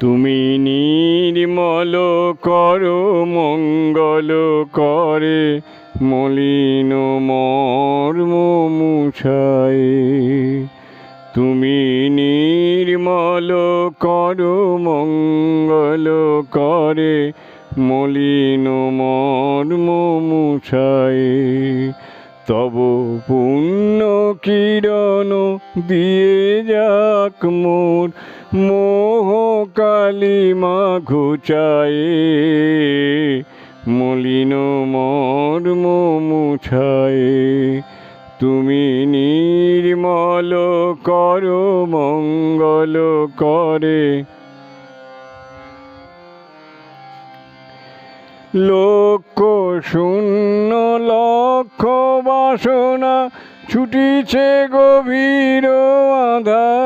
তুমি নির্মল করো, মঙ্গল করে, মলিন মর্ম মুছায়। তুমি নির্মল করো, মঙ্গল করে, মলিন মর্ম মুছায়। তব পুণ্য কিরণ দিয়ে যাক মোর মোহ কালিমা ঘুচায়, মলিন মর্ম মুছায়। তুমি নির্মল কর, মঙ্গল করে। লক্ষ শূন্য, লক্ষ বাসনা, ছুটিছে গভীর আধারে।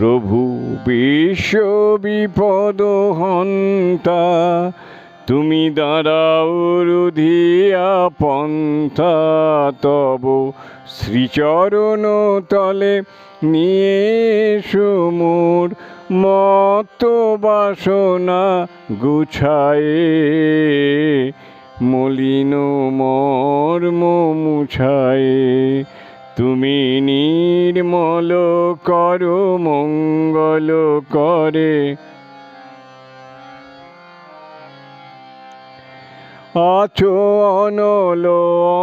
প্রভু বিশ্ব বিপদ হন্তা, তুমি দাঁড়াও রুধিয়া পন্থা, তব শ্রীচরণ তলে নিয়ে সুমুর মত বাসনা গুছায়ে। মলিন মর্ম মুছায়ে। তুমি নির্মল করো মঙ্গল করে। আছো অনল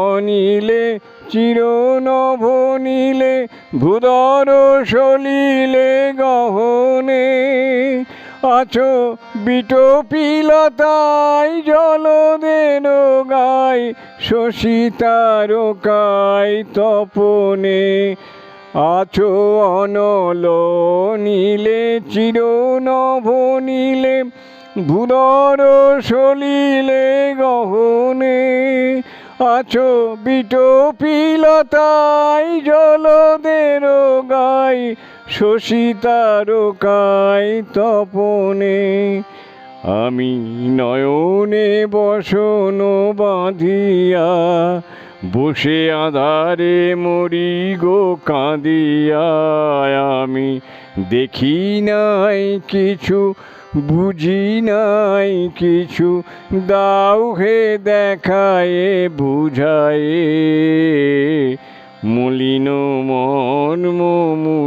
অনিলে চিরনভ নিলে ভূদর সলিলে গহনে। আছো বিটপিলতাই জলদেন গাই, শশী তারকাই তপনে। আছো অনল নীলে, চিরনভ নীলে ভূদর সলিলে গহনে। আছো বিটপিলতাই জলদের গাই শশী তারকাই তপনে আমি নয়নে বসন বাঁধিয়া বসে আধারে মরি গো কাঁদিয়া আমি দেখি নাই কিছু, বুঝি নাই কিছু, দাও হে দেখায়, বুঝায়ে মলিন মর্ম